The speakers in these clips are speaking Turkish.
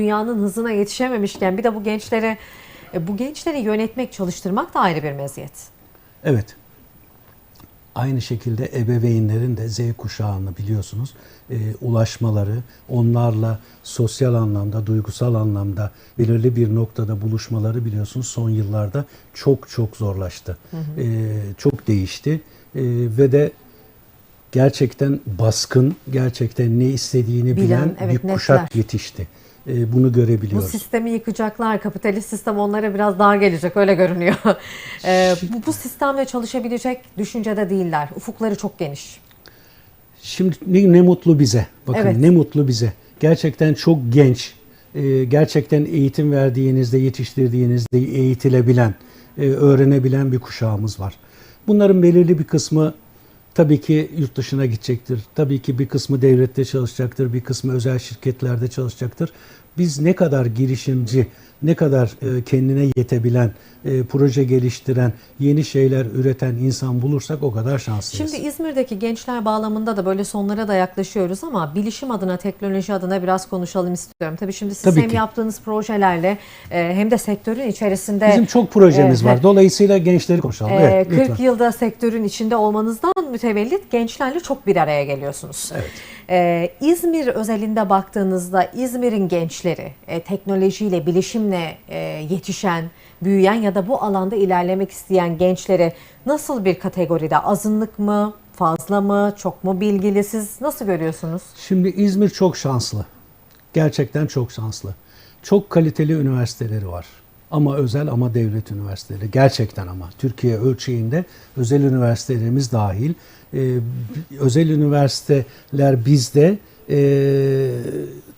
dünyanın hızına yetişememişken bir de bu gençlere e, bu gençleri yönetmek, çalıştırmak da ayrı bir meziyet. Evet. Aynı şekilde ebeveynlerin de Z kuşağını biliyorsunuz e, ulaşmaları, onlarla sosyal anlamda, duygusal anlamda belirli bir noktada buluşmaları biliyorsunuz son yıllarda çok çok zorlaştı. E, çok değişti E, ve de gerçekten baskın, gerçekten ne istediğini Bilen, bilen, evet, bir kuşak netler. yetişti. E, bunu Bu görebiliyoruz. sistemi yıkacaklar. Kapitalist sistem onlara biraz dar gelecek öyle görünüyor. E, bu, bu sistemle çalışabilecek düşüncede değiller. Ufukları çok geniş. Şimdi ne, ne mutlu bize. Bakın Evet. ne mutlu bize. Gerçekten çok genç, e, gerçekten eğitim verdiğinizde, yetiştirdiğinizde eğitilebilen, öğrenebilen bir kuşağımız var. Bunların belirli bir kısmı tabii ki yurt dışına gidecektir. Tabii ki bir kısmı devlette çalışacaktır, bir kısmı özel şirketlerde çalışacaktır. Biz ne kadar girişimci, ne kadar e, kendine yetebilen, e, proje geliştiren, yeni şeyler üreten insan bulursak o kadar şanslıyız. Şimdi İzmir'deki gençler bağlamında da böyle sonlara da yaklaşıyoruz ama bilişim adına, teknoloji adına biraz konuşalım istiyorum. Tabii şimdi siz Tabii hem ki. yaptığınız projelerle e, hem de sektörün içerisinde Bizim çok projemiz Ee, var. Dolayısıyla gençleri konuşalım. Ee, evet, 40 lütfen. yılda sektörün içinde olmanızdan mütevellit gençlerle çok bir araya geliyorsunuz. Evet. Ee, İzmir özelinde baktığınızda İzmir'in gençleri e, teknolojiyle, bilişimle e, yetişen, büyüyen ya da bu alanda ilerlemek isteyen gençleri nasıl bir kategoride? Azınlık mı, fazla mı, çok mu bilgili? Siz nasıl görüyorsunuz? Şimdi İzmir çok şanslı. Gerçekten çok şanslı. Çok kaliteli üniversiteleri var. Ama özel ama devlet üniversiteleri. Gerçekten ama. Türkiye ölçeğinde özel üniversitelerimiz dahil. Ee, özel üniversiteler bizde. Ee,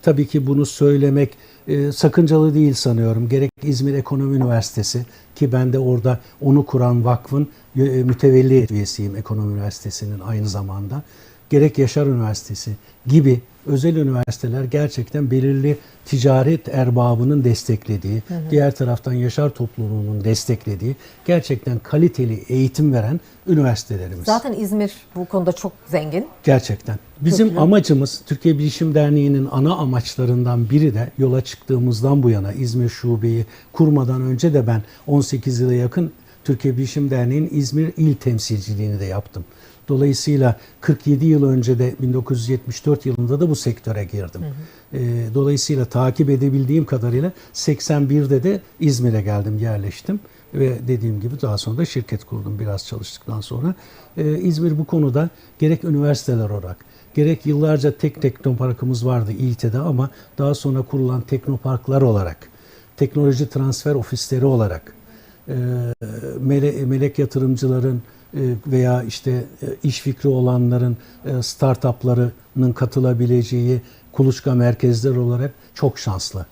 tabii ki bunu söylemek e, sakıncalı değil sanıyorum. Gerek İzmir Ekonomi Üniversitesi ki ben de orada onu kuran vakfın e, mütevelli üyesiyim Ekonomi Üniversitesi'nin aynı zamanda. Gerek Yaşar Üniversitesi gibi özel üniversiteler gerçekten belirli ticaret erbabının desteklediği, diğer taraftan Yaşar topluluğunun desteklediği gerçekten kaliteli eğitim veren üniversitelerimiz. Zaten İzmir bu konuda çok zengin. Gerçekten. Bizim Köklü. amacımız Türkiye Bilişim Derneği'nin ana amaçlarından biri de yola çıktığımızdan bu yana İzmir Şube'yi kurmadan önce de ben 18 yıla yakın Türkiye Bilişim Derneği'nin İzmir il temsilciliğini de yaptım. Dolayısıyla 47 yıl önce de 1974 yılında da bu sektöre girdim. Ee, Dolayısıyla takip edebildiğim kadarıyla 81'de de İzmir'e geldim, yerleştim ve dediğim gibi daha sonra da şirket kurdum biraz çalıştıktan sonra. Ee, İzmir bu konuda gerek üniversiteler olarak gerek yıllarca tek teknoparkımız vardı İİT'de ama daha sonra kurulan teknoparklar olarak teknoloji transfer ofisleri olarak e, mele- melek yatırımcıların veya işte e, iş fikri olanların e, startuplarının katılabileceği kuluçka merkezleri olarak çok şanslı.